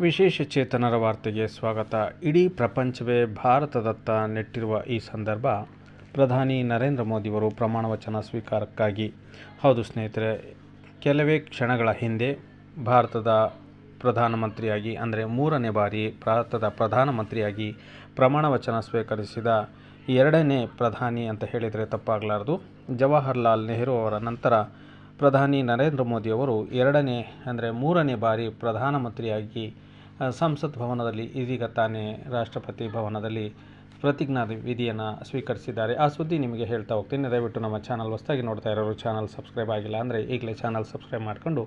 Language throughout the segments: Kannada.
ವಿಶೇಷ ಚೇತನರ ವಾರ್ತೆಗೆ ಸ್ವಾಗತ. ಇಡೀ ಪ್ರಪಂಚವೇ ಭಾರತದತ್ತ ನೆಟ್ಟಿರುವ ಈ ಸಂದರ್ಭ ಪ್ರಧಾನಿ ನರೇಂದ್ರ ಮೋದಿಯವರು ಪ್ರಮಾಣ ವಚನ ಸ್ವೀಕಾರಕ್ಕಾಗಿ. ಹೌದು ಸ್ನೇಹಿತರೆ, ಕೆಲವೇ ಕ್ಷಣಗಳ ಹಿಂದೆ ಭಾರತದ ಪ್ರಧಾನಮಂತ್ರಿಯಾಗಿ, ಅಂದರೆ ಮೂರನೇ ಬಾರಿ ಭಾರತದ ಪ್ರಧಾನಮಂತ್ರಿಯಾಗಿ ಪ್ರಮಾಣ ವಚನ ಸ್ವೀಕರಿಸಿದ ಎರಡನೇ ಪ್ರಧಾನಿ ಅಂತ ಹೇಳಿದರೆ ತಪ್ಪಾಗಲಾರದು. ಜವಾಹರ್ಲಾಲ್ ನೆಹರು ಅವರ ನಂತರ ಪ್ರಧಾನಿ ನರೇಂದ್ರ ಮೋದಿಯವರು ಎರಡನೇ, ಅಂದರೆ ಮೂರನೇ ಬಾರಿ ಪ್ರಧಾನಮಂತ್ರಿಯಾಗಿ ಸಂಸತ್ ಭವನದಲ್ಲಿ ಇದೀಗ ತಾನೇ ರಾಷ್ಟ್ರಪತಿ ಭವನದಲ್ಲಿ ಪ್ರತಿಜ್ಞಾ ವಿಧಿಯನ್ನು ಸ್ವೀಕರಿಸಿದ್ದಾರೆ. ಆ ಸುದ್ದಿ ನಿಮಗೆ ಹೇಳ್ತಾ ಹೋಗ್ತೀನಿ. ದಯವಿಟ್ಟು ನಮ್ಮ ಚಾನಲ್ ಹೊಸದಾಗಿ ನೋಡ್ತಾ ಇರೋರು, ಚಾನಲ್ ಸಬ್ಸ್ಕ್ರೈಬ್ ಆಗಿಲ್ಲ ಅಂದರೆ ಈಗಲೇ ಚಾನಲ್ ಸಬ್ಸ್ಕ್ರೈಬ್ ಮಾಡಿಕೊಂಡು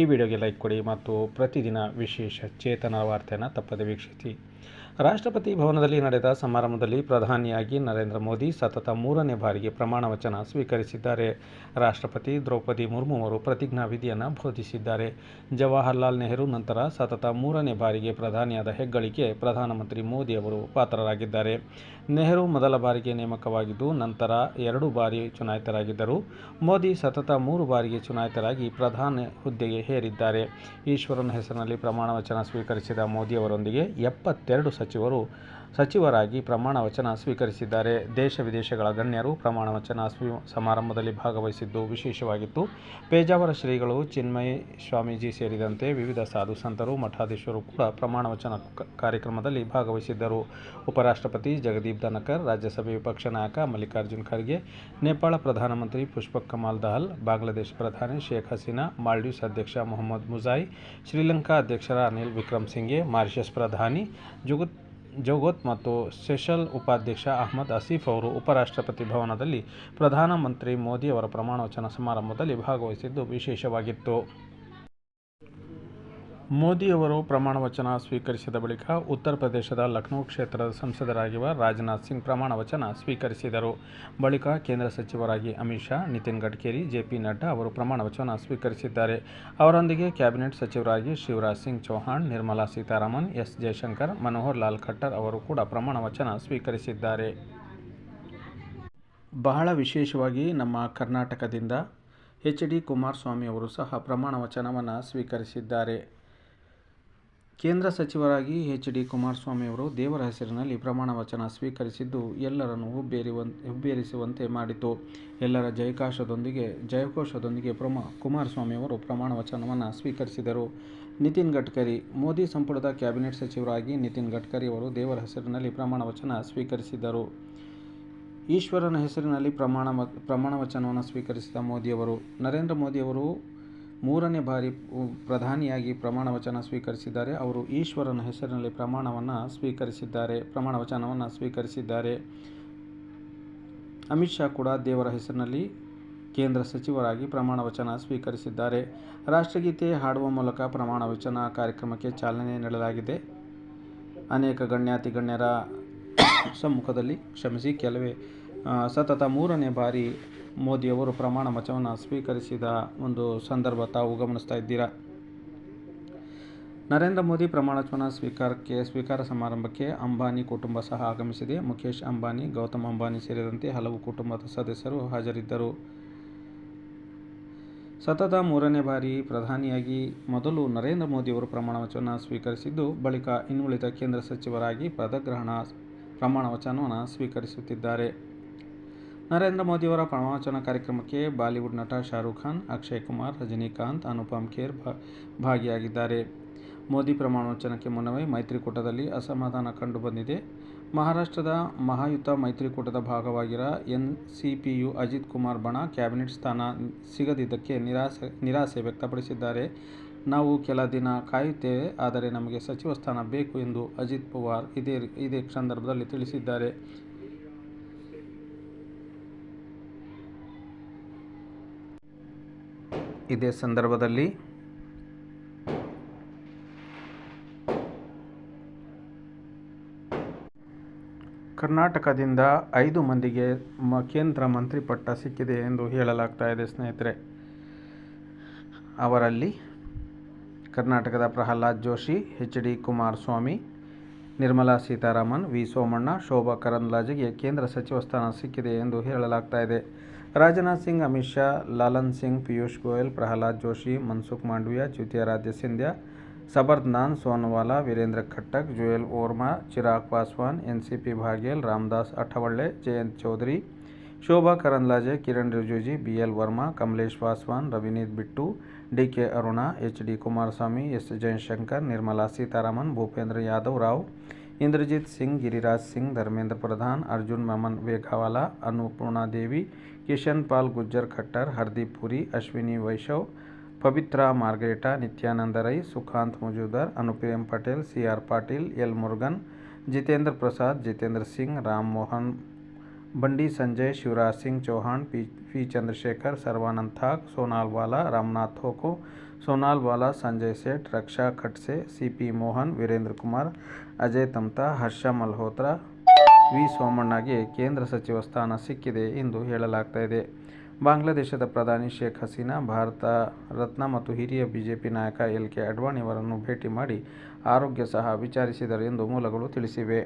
ಈ ವಿಡಿಯೋಗೆ ಲೈಕ್ ಕೊಡಿ ಮತ್ತು ಪ್ರತಿದಿನ ವಿಶೇಷ ಚೇತನ ವಾರ್ತೆಯನ್ನು ತಪ್ಪದೆ ವೀಕ್ಷಿಸಿ. ರಾಷ್ಟ್ರಪತಿ ಭವನದಲ್ಲಿ ನಡೆದ ಸಮಾರಂಭದಲ್ಲಿ ಪ್ರಧಾನಿಯಾಗಿ ನರೇಂದ್ರ ಮೋದಿ ಸತತ ಮೂರನೇ ಬಾರಿಗೆ ಪ್ರಮಾಣ ವಚನ ಸ್ವೀಕರಿಸಿದ್ದಾರೆ. ರಾಷ್ಟ್ರಪತಿ ದ್ರೌಪದಿ ಮುರ್ಮು ಅವರು ಪ್ರತಿಜ್ಞಾ ವಿಧಿಯನ್ನು ಬೋಧಿಸಿದ್ದಾರೆ. ಜವಾಹರ್ಲಾಲ್ ನೆಹರು ನಂತರ ಸತತ ಮೂರನೇ ಬಾರಿಗೆ ಪ್ರಧಾನಿಯಾದ ಹೆಗ್ಗಳಿಕೆ ಪ್ರಧಾನಮಂತ್ರಿ ಮೋದಿ ಅವರು ಪಾತ್ರರಾಗಿದ್ದಾರೆ. ನೆಹರು ಮೊದಲ ಬಾರಿಗೆ ನೇಮಕವಾಗಿದ್ದು, ನಂತರ ಎರಡು ಬಾರಿ ಚುನಾಯಿತರಾಗಿದ್ದರು. ಮೋದಿ ಸತತ ಮೂರು ಬಾರಿಗೆ ಚುನಾಯಿತರಾಗಿ ಪ್ರಧಾನ ಹುದ್ದೆಗೆ ಹೇರಿದ್ದಾರೆ ಈಶ್ವರನ ಹೆಸರಿನಲ್ಲಿ ಪ್ರಮಾಣ ವಚನ ಸ್ವೀಕರಿಸಿದ ಮೋದಿಯವರೊಂದಿಗೆ ಎಪ್ಪತ್ತೆರಡು ಸಚಿವರು ಸಚಿವರಾಗಿ ಪ್ರಮಾಣ ವಚನ ಸ್ವೀಕರಿಸಿದ್ದಾರೆ. ದೇಶ ವಿದೇಶಗಳ ಗಣ್ಯರು ಪ್ರಮಾಣ ವಚನ ಸ್ವೀ ಸಮಾರಂಭದಲ್ಲಿ ಭಾಗವಹಿಸಿದ್ದು ವಿಶೇಷವಾಗಿತ್ತು. ಪೇಜಾವರ ಶ್ರೀಗಳು ಚಿನ್ಮಯ ಸ್ವಾಮೀಜಿ ಸೇರಿದಂತೆ ವಿವಿಧ ಸಾಧು ಸಂತರು, ಮಠಾಧೀಶರು ಕೂಡ ಪ್ರಮಾಣ ವಚನ ಕಾರ್ಯಕ್ರಮದಲ್ಲಿ ಭಾಗವಹಿಸಿದ್ದರು. ಉಪರಾಷ್ಟ್ರಪತಿ ಜಗದೀಪ್ ಧನಕರ್, ರಾಜ್ಯಸಭೆ ವಿಪಕ್ಷ ನಾಯಕ ಮಲ್ಲಿಕಾರ್ಜುನ್ ಖರ್ಗೆ, ನೇಪಾಳ ಪ್ರಧಾನಮಂತ್ರಿ ಪುಷ್ಪ ಕಮಾಲ್ ದಹಲ್ ಬಾಂಗ್ಲಾದೇಶ ಪ್ರಧಾನಿ ಶೇಖ್ ಹಸೀನಾ, ಮಾಲ್ಡೀವ್ಸ್ ಅಧ್ಯಕ್ಷ ಮೊಹಮ್ಮದ್ ಮುಜಾಯಿ, ಶ್ರೀಲಂಕಾ ಅಧ್ಯಕ್ಷರ ಅನಿಲ್ ವಿಕ್ರಮ್ ಸಿಂಘೆ, ಮಾರಿಷಸ್ ಪ್ರಧಾನಿ ಜುಗುತ್ ಜೋಗೋತ್ ಮತ್ತು ಸೆಷಲ್ ಉಪಾಧ್ಯಕ್ಷ ಅಹ್ಮದ್ ಅಸೀಫ್ ಅವರು ಉಪರಾಷ್ಟ್ರಪತಿ ಭವನದಲ್ಲಿ ಪ್ರಧಾನಮಂತ್ರಿ ಮೋದಿ ಅವರ ಪ್ರಮಾಣವಚನ ಸಮಾರಂಭದಲ್ಲಿ ಭಾಗವಹಿಸಿದ್ದು ವಿಶೇಷವಾಗಿತ್ತು. ಮೋದಿಯವರು ಪ್ರಮಾಣ ವಚನ ಸ್ವೀಕರಿಸಿದ ಬಳಿಕ ಉತ್ತರ ಪ್ರದೇಶದ ಲಕ್ನೋ ಕ್ಷೇತ್ರದ ಸಂಸದರಾಗಿರುವ ರಾಜನಾಥ್ ಸಿಂಗ್ ಪ್ರಮಾಣ ವಚನ ಸ್ವೀಕರಿಸಿದರು. ಬಳಿಕ ಕೇಂದ್ರ ಸಚಿವರಾಗಿ ಅಮಿತ್ ಶಾ, ನಿತಿನ್ ಗಡ್ಕರಿ, ಜೆ ಪಿ ನಡ್ಡಾ ಅವರು ಪ್ರಮಾಣ ವಚನ ಸ್ವೀಕರಿಸಿದ್ದಾರೆ. ಅವರೊಂದಿಗೆ ಕ್ಯಾಬಿನೆಟ್ ಸಚಿವರಾಗಿ ಶಿವರಾಜ್ ಸಿಂಗ್ ಚೌಹಾಣ್, ನಿರ್ಮಲಾ ಸೀತಾರಾಮನ್, ಎಸ್ ಜಯಶಂಕರ್, ಮನೋಹರ್ ಲಾಲ್ ಖಟ್ಟರ್ ಅವರು ಕೂಡ ಪ್ರಮಾಣ ವಚನ ಸ್ವೀಕರಿಸಿದ್ದಾರೆ. ಬಹಳ ವಿಶೇಷವಾಗಿ ನಮ್ಮ ಕರ್ನಾಟಕದಿಂದ ಎಚ್ ಡಿ ಕುಮಾರಸ್ವಾಮಿ ಅವರು ಸಹ ಪ್ರಮಾಣ ವಚನವನ್ನು ಸ್ವೀಕರಿಸಿದ್ದಾರೆ. ಕೇಂದ್ರ ಸಚಿವರಾಗಿ ಎಚ್ ಡಿ ಕುಮಾರಸ್ವಾಮಿ ಅವರು ದೇವರ ಹೆಸರಿನಲ್ಲಿ ಪ್ರಮಾಣ ವಚನ ಸ್ವೀಕರಿಸಿದ್ದು ಎಲ್ಲರನ್ನು ಹುಬ್ಬೇರಿವ ಹುಬ್ಬೇರಿಸುವಂತೆ ಮಾಡಿತು. ಎಲ್ಲರ ಜಯಕಾಶದೊಂದಿಗೆ, ಜಯಘೋಷದೊಂದಿಗೆ ಪ್ರಮ, ಕುಮಾರಸ್ವಾಮಿ ಅವರು ಪ್ರಮಾಣ ವಚನವನ್ನು ಸ್ವೀಕರಿಸಿದರು. ನಿತಿನ್ ಗಡ್ಕರಿ, ಮೋದಿ ಸಂಪುಟದ ಕ್ಯಾಬಿನೆಟ್ ಸಚಿವರಾಗಿ ನಿತಿನ್ ಗಡ್ಕರಿ ಅವರು ದೇವರ ಹೆಸರಿನಲ್ಲಿ ಪ್ರಮಾಣ ವಚನ ಸ್ವೀಕರಿಸಿದರು. ಈಶ್ವರನ ಹೆಸರಿನಲ್ಲಿ ಪ್ರಮಾಣ ಪ್ರಮಾಣ ವಚನವನ್ನು ಸ್ವೀಕರಿಸಿದ ಮೋದಿಯವರು ನರೇಂದ್ರ ಮೋದಿಯವರು ಮೂರನೇ ಬಾರಿ ಪ್ರಧಾನಿಯಾಗಿ ಪ್ರಮಾಣ ವಚನ ಸ್ವೀಕರಿಸಿದ್ದಾರೆ. ಅವರು ಈಶ್ವರನ ಹೆಸರಿನಲ್ಲಿ ಪ್ರಮಾಣವನ್ನು ಸ್ವೀಕರಿಸಿದ್ದಾರೆ. ಪ್ರಮಾಣ ವಚನವನ್ನು ಸ್ವೀಕರಿಸಿದ್ದಾರೆ. ಅಮಿತ್ ಶಾ ಕೂಡ ದೇವರ ಹೆಸರಿನಲ್ಲಿ ಕೇಂದ್ರ ಸಚಿವರಾಗಿ ಪ್ರಮಾಣ ವಚನ ಸ್ವೀಕರಿಸಿದ್ದಾರೆ. ರಾಷ್ಟ್ರಗೀತೆ ಹಾಡುವ ಮೂಲಕ ಪ್ರಮಾಣ ವಚನ ಕಾರ್ಯಕ್ರಮಕ್ಕೆ ಚಾಲನೆ ನೀಡಲಾಗಿದೆ. ಅನೇಕ ಗಣ್ಯಾತಿ ಗಣ್ಯರ ಸಮ್ಮುಖದಲ್ಲಿ ಕ್ಷಮಿಸಿ, ಕೆಲವೇ ಸತತ ಮೂರನೇ ಬಾರಿ ಮೋದಿಯವರು ಪ್ರಮಾಣ ವಚನವನ್ನು ಸ್ವೀಕರಿಸಿದ ಒಂದು ಸಂದರ್ಭ ತಾವು ಗಮನಿಸ್ತಾ ಇದ್ದೀರಾ? ನರೇಂದ್ರ ಮೋದಿ ಪ್ರಮಾಣ ವಚನ ಸ್ವೀಕಾರಕ್ಕೆ, ಸ್ವೀಕಾರ ಸಮಾರಂಭಕ್ಕೆ ಅಂಬಾನಿ ಕುಟುಂಬ ಸಹ ಆಗಮಿಸಿದೆ. ಮುಖೇಶ್ ಅಂಬಾನಿ, ಗೌತಮ್ ಅಂಬಾನಿ ಸೇರಿದಂತೆ ಹಲವು ಕುಟುಂಬದ ಸದಸ್ಯರು ಹಾಜರಿದ್ದರು. ಸತತ ಮೂರನೇ ಬಾರಿ ಪ್ರಧಾನಿಯಾಗಿ ಮೊದಲು ನರೇಂದ್ರ ಮೋದಿಯವರು ಪ್ರಮಾಣ ವಚನ ಸ್ವೀಕರಿಸಿದ್ದು, ಬಳಿಕ ಇನ್ನುಳಿದ ಕೇಂದ್ರ ಸಚಿವರಾಗಿ ಪದಗ್ರಹಣ ಪ್ರಮಾಣ ವಚನವನ್ನು ಸ್ವೀಕರಿಸುತ್ತಿದ್ದಾರೆ. ನರೇಂದ್ರ ಮೋದಿಯವರ ಪ್ರಮಾಣವಚನ ಕಾರ್ಯಕ್ರಮಕ್ಕೆ ಬಾಲಿವುಡ್ ನಟ ಶಾರುಖ್ ಖಾನ್, ಅಕ್ಷಯ್ ಕುಮಾರ್, ರಜನಿಕಾಂತ್, ಅನುಪಮ್ ಖೇರ್ ಭಾಗಿಯಾಗಿದ್ದಾರೆ. ಮೋದಿ ಪ್ರಮಾಣವಚನಕ್ಕೆ ಮುನ್ನವೇ ಮೈತ್ರಿಕೂಟದಲ್ಲಿ ಅಸಮಾಧಾನ ಕಂಡುಬಂದಿದೆ. ಮಹಾರಾಷ್ಟ್ರದ ಮಹಾಯುತ ಮೈತ್ರಿಕೂಟದ ಭಾಗವಾಗಿರ N C P Ajit Kumar ಬಣ ಕ್ಯಾಬಿನೆಟ್ ಸ್ಥಾನ ಸಿಗದಿದ್ದಕ್ಕೆ ನಿರಾಸೆ ನಿರಾಸೆ ವ್ಯಕ್ತಪಡಿಸಿದ್ದಾರೆ. ನಾವು ಕೆಲ ದಿನ ಕಾಯುತ್ತೇವೆ, ಆದರೆ ನಮಗೆ ಸಚಿವ ಸ್ಥಾನ ಬೇಕು ಎಂದು ಅಜಿತ್ ಪವಾರ್ ಇದೇ ಇದೇ ಸಂದರ್ಭದಲ್ಲಿ ತಿಳಿಸಿದ್ದಾರೆ. ಇದೇ ಸಂದರ್ಭದಲ್ಲಿ. ಕರ್ನಾಟಕದಿಂದ ಐದು ಮಂದಿಗೆ ಮ, ಕೇಂದ್ರ ಮಂತ್ರಿ ಪಟ್ಟ ಸಿಕ್ಕಿದೆ ಎಂದು ಹೇಳಲಾಗ್ತಾ ಇದೆ ಸ್ನೇಹಿತರೆ. ಅವರಲ್ಲಿ ಕರ್ನಾಟಕದ Pralhad Joshi, H D Kumaraswamy, Nirmala Sitharaman, V Somanna, Shobha ಕರಂದ್ಲಾಜೆಗೆ ಕೇಂದ್ರ ಸಚಿವ ಸ್ಥಾನ ಸಿಕ್ಕಿದೆ ಎಂದು ಹೇಳಲಾಗ್ತಾ ಇದೆ. Rajnath Singh, Amit Shah, Lalan Singh, Piyush Goyal, Pralhad Joshi, Mansukh Mandaviya Jyotiraditya Scindia सबरदनान Sonowal, Virendra Khatik, Jual Oram, Chirag Paswan, NCP Baghel, Ramdas Athawale, Jayant Chaudhary, Shobha Karandlaje, Kiren Rijiju B L Verma, Kamlesh Paswan, Ravneet Bittu D K Aruna H D Kumaraswamy, S Jaishankar, Nirmala Sitharaman, Bhupender Yadav Rao Inderjit Singh Giriraj Singh Dharmendra Pradhan Arjun ममन Meghwal Annapurna Devi Kishan Pal Gurjar Khattar Hardeep Puri Ashwini Vaishnaw Pavitra Margherita Nityanand Rai Sukanta Majumdar Anupriya Patel C R Patil L Murugan Jitendra Prasad Jitendra Singh Ram Mohan Bandi Sanjay, Shivraj Singh Chouhan, P P Chandrashekhar, Sarbananda ಥಾಕ್, Sonowal, Ramnath Sonowal, Sanjay Seth, Raksha Khadse C P Mohan, Virendra Kumar, Ajay Tamta, Harsh Malhotra, V ಸೋಮಣ್ಣಗೆ ಕೇಂದ್ರ ಸಚಿವ ಸ್ಥಾನ ಸಿಕ್ಕಿದೆ ಎಂದು ಹೇಳಲಾಗ್ತಾ ಇದೆ. ಬಾಂಗ್ಲಾದೇಶದ ಪ್ರಧಾನಿ ಶೇಖ್ ಹಸೀನಾ, ಭಾರತ ರತ್ನ ಮತ್ತು ಹಿರಿಯ ಬಿಜೆಪಿ ನಾಯಕ ಎಲ್ ಕೆ ಅಡ್ವಾಣಿಯವರನ್ನು ಭೇಟಿ ಮಾಡಿ ಆರೋಗ್ಯ ಸಹ ವಿಚಾರಿಸಿದರು ಎಂದು ಮೂಲಗಳು ತಿಳಿಸಿವೆ.